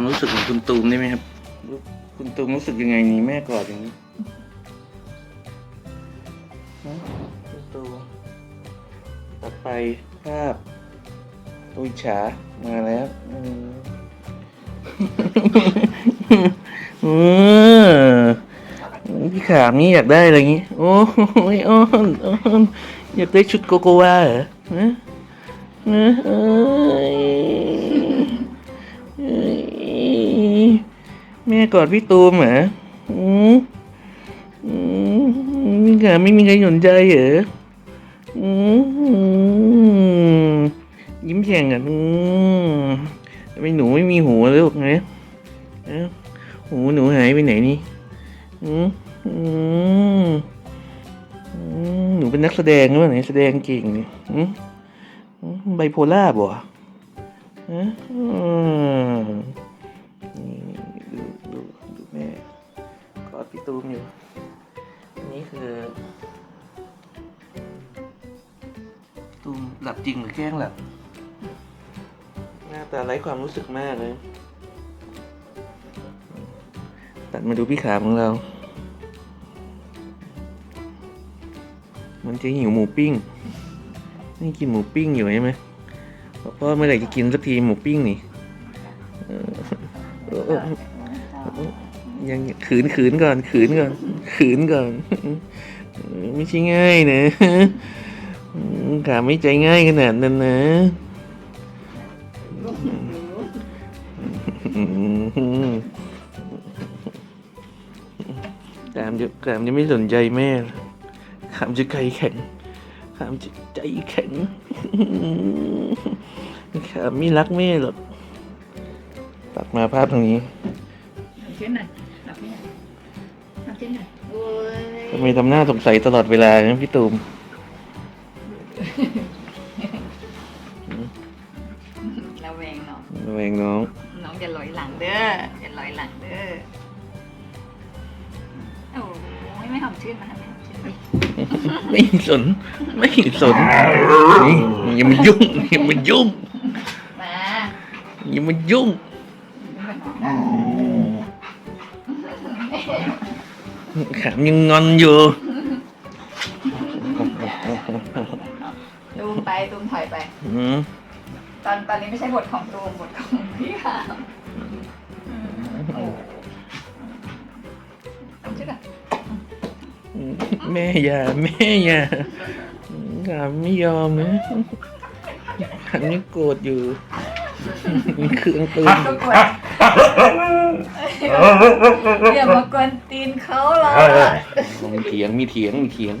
ความรู้สึกของคุณตูมได้ไหมครับ คุณตูมรู้สึกยังไงนี่แม่กอดอย่างนี้คุณตูมต่อไปภาพตุยฉามาแล้วอืมเออพี่ขามนี่อยากได้อะไรอย่างงี้ โอ้ยอ้อนอ้อนอยากได้ชุดโกโกวาเหรอเออเอ้ย แม่กอดพี่ตูมเหรออืมอืมพี่ขามไม่มีใครสนใจเหรออืมยิ้มแฉ่งอะอืมทำไมหนูไม่มีหูเลยลูกไงเอ้าหูหนูหายไปไหนนี่อืมอืมอืมหนูเป็นนักแสดงหรือเปล่าไหนแสดงเก่งนี่อืมอืมไบโพล่าบ่ฮะ นี่ดูดูดูแม่กอดพี่ตูมอยู่ อันนี้คือ ตูมหลับจริงหรือแกล้งหลับ หน้าตาไร้ความรู้สึกมากเลย ตัดมาดูพี่ขาของเรา มันจะหิวหมูปิ้ง นี่กินหมูปิ้งอยู่ใช่ไหม บอกพ่อเมื่อไหร่จะกินสักทีหมูปิ้งนี่เออเออเออเออยังขืนขืนก่อน ขืนก่อน ขืนก่อนเออไม่ใช่ง่ายนะอืมขาไม่ใจง่ายขนาดนั้นนะอืมขามจะขามจะไม่สนใจแม่หรอกขามจะใจแข็ง ขามจะใจแข็งขามไม่รักแม่หรอกตัดมาภาพตรงนี้ทำชิ้นหน่อยทำชิ้นหน่อยทำชิ้นหน่อยโอ้ยทำไมทำหน้าสงสัยตลอดเวลานะพี่ตูมระแวงน้องระแวงน้อง น้องอย่าลอยหลังเด้ออย่าลอยหลังเด้อโอ้ยไม่หอมชื่นมาทำไมหอมชื่น ไม่สน ไม่สนนี่อย่ามายุ่งอย่ามายุ่งมาอย่ามายุ่งขามยังงอนอยู่ตูมไปตูมถอยไปอืมตอนตอนนี้ไม่ใช่บทของตูมบทของพี่ แม่อย่าแม่อย่าขามไม่ยอมนะขามยังโกรธอยู่มีเครื่องตูนก็กวนอย่ามากวนตีนเขาหรอกมีเถียงมีเถียงมีเถียง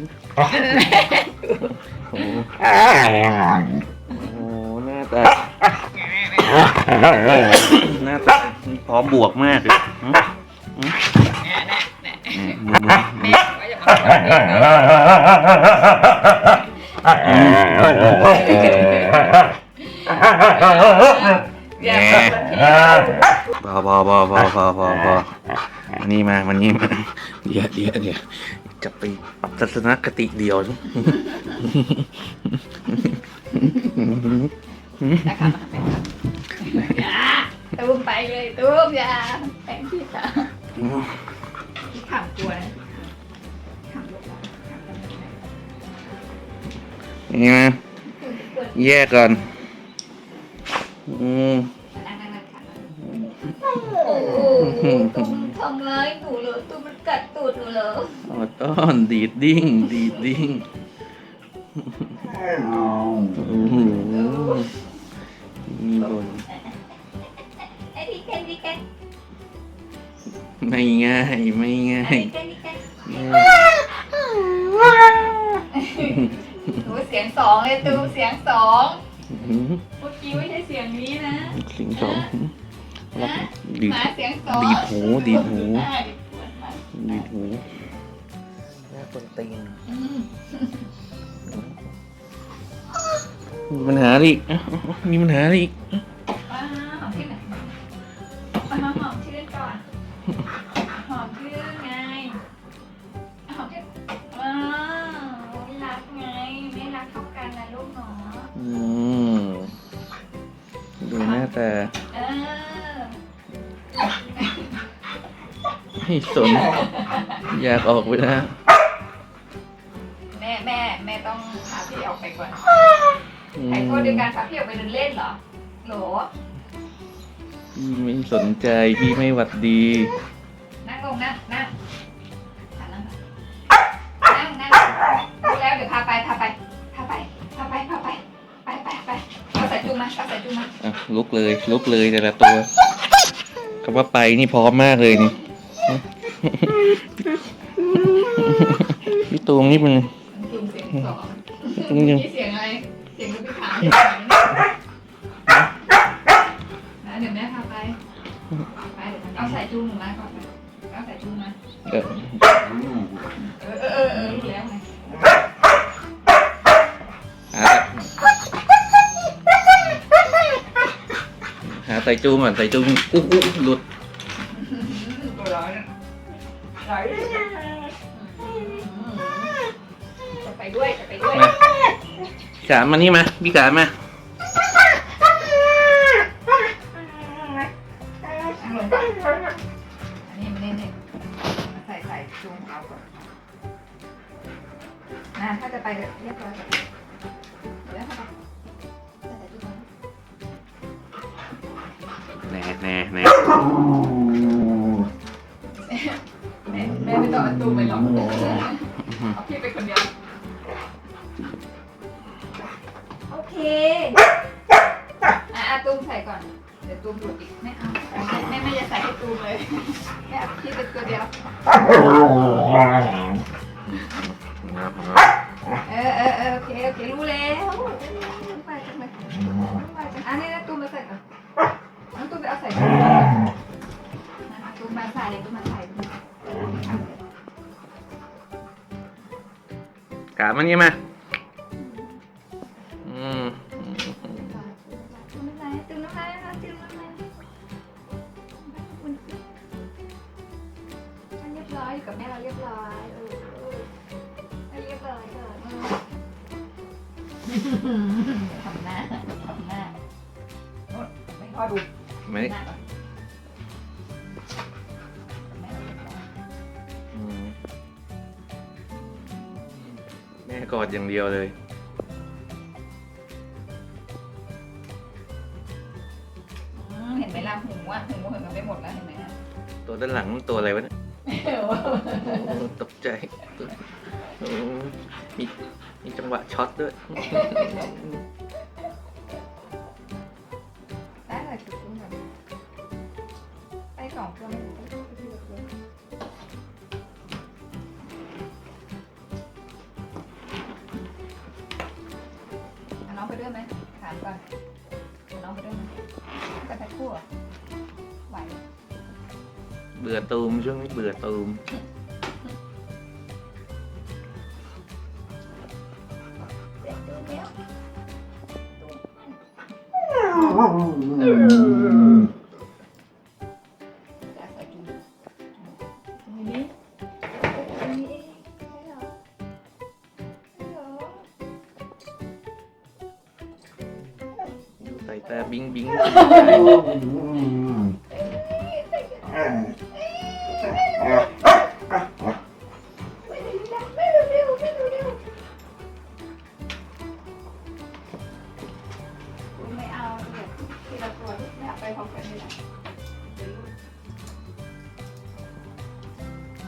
โอ้โหโอ้โหหน้าตาหน้าตาพร้อมบวกมากเลย หึหึอืมมือมือแม่บอกว่าอย่ามากวนตีนเขาอย่ามากวนตีนเขาพอพอพอพอพอพอพอมันนี่มามันนี่มาเดี๋ยวเดี๋ยวเดี๋ยวจะไปปรับทัศนคติเดียวนะนะคะมาแม่อย่าตูมไปเลยตูมอย่าแป้งพี่สา พี่ขำกลัวนะขำลูกขำกันเลยนี่มาแยกก่อนอืมนั่งนั่งนั่งค่ะโอ้โหตูมทำร้ายหนูเลยตูมมันกัดตูดหนูเลยออต้อนดีดดิ้งดีดดิ้งโอ้โหมีบน ไอ้ดิแกนดิแกน ไม่ง่ายไม่ง่าไอ้ยดิแกนดิแกนหนูเสียงสองเลยตูมเสียงสองหืมเมื่อกี้ไม่ใช่เสียงนี้นะสิงสองรักดีหด มาเสียงสองดีดหูดีดหู อ่าดีดหูมาดีดหูหน้าคนตีนอืมมีปัญหาอีกเอ้ามีปัญหาอีกอ่า ไม่สน อยากออกไปแล้วแม่แม่แม่ต้องพาพี่ออกไปก่อนอืไอ้มโทษด้วยการพาพี่ออกไปเดินเล่นเหรอโหลพี่ไม่สนใจพี่ไม่หวัดดี นั่งลงนั่งนั่งขานั่งนั่งนั่งรู้แล้วเดี๋ยวพาไปพาไปพาไปพาไปพาไปไปไปไปเอาใส่จุงมาเอาใส่จุงมาอะลุกเลยลุกเลยแต่ละตัวคำว่าไปนี่พร้อมมากเลยนี่ พี่ตูมนี่มันจุงเสียงสองจุงยังเสียงอะไร เสียงลูกพี่ขาเสียนะเดี๋ยวแม่พาไป ไปเดี๋ยวเอาใส่จุงหนูมาก่อนเอาใส่จุงมาเออเออเออเออรู้แล้วไงหาหาใส่จูมก่อนใส่จูมอู้อู้หลุด ตัวร้อนจะไปด้วยจะไปด้วยมาขามมานี่มาพี่ขามมานั่งลงก่อนอันนี้มันนี่นี่ใส่ใส่จุงเอาก่อนนะถ้าจะไปเรียบร้อยก่อนเดี๋ยวเข้าไปใส่จุงแน่แน่แน่ ต้องเอาตูไปหรอกเอาพี่ไปคนเดียว โอเค อะตูมใส่ก่อน เดี๋ยวตูมหลุดอีกไม่เอาแม่ไม่จะใส่ให้ตูมเลยแม่พี่เป็นตัวเดียว เออเออเออโอเคโอเครู้แล้วไปจังไปไปจังอันนี้นะตูมมาใส่ก่อนน้องตูมไปเอาใส่ก่อนตูมมาใส่ตูมมาใส่ขามมานี่ มาอืมตูมน้ำลายตูมน้ำลายนะตูมน้ำลายมันเรียบร้อยอยู่กับแม่เราเรียบร้อยเออเออเรียบร้อยก่อนทำหน้าทำหน้าโน่นไม่พอดู ไม่ หน้าก่อน กอดอย่างเดียวเลยอืมเห็นไหมล่ะหูอะหูเห็นมันไม่หมดแล้วเห็นไหมอะตัวด้านหลังมันตัวอะไรวะเนี่ยโอ้ตกใจโอ้มีมีจังหวะช็อตด้วยได้เลยจุดตรงนั้นไปสองตัวไม่ได้ไปทีละตัวเอาน้อง ด้วยไหมถามก่อนเอาน้องไปด้วยไหมไปแพ็คคู่เหรอไหวเบื่อตูมช่วงนี้เบื่อตูมเด็กตัวเดียวแต่ ใส่แตาบิงบิงไม่เอาเดี๋ยทีละตัวไม่เอาไปพร้อมกันเลยนะ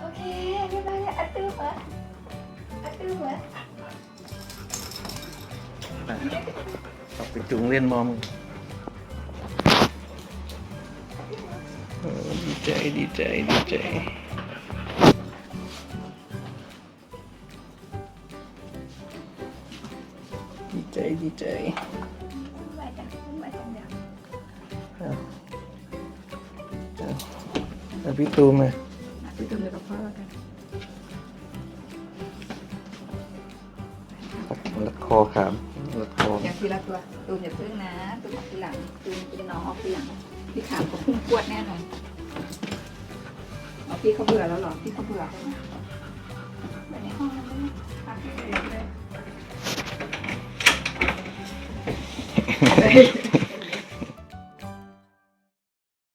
โอเคเรียบร้อยแล้วอัดตื้อมาอัดตื้อมาเอ ไปจุงเล่นมอมโอ้ดีใจดีใจดีใจดีใจดีใจวุ่นวายจังวุ่นวายจังเดี๋ยวเอาพี่ตูมมาอะพี่ตุ้มเดี๋ยวกับพ่อแล้วกันลัดคอขามลัดคออย่าง ทีละตัวตูมอย่าพึ่งนะตูมออกทีหลังตูมเป็นน้องออกทีหลังพี่ขามเขาพุ่งพวดแน่นอนเอาพี่เขาเบื่อแล้วเหรอพี่เขาเบื่อใช่ไหมแบบในห้องนั้นไหมพาพี่ไปเลยเลย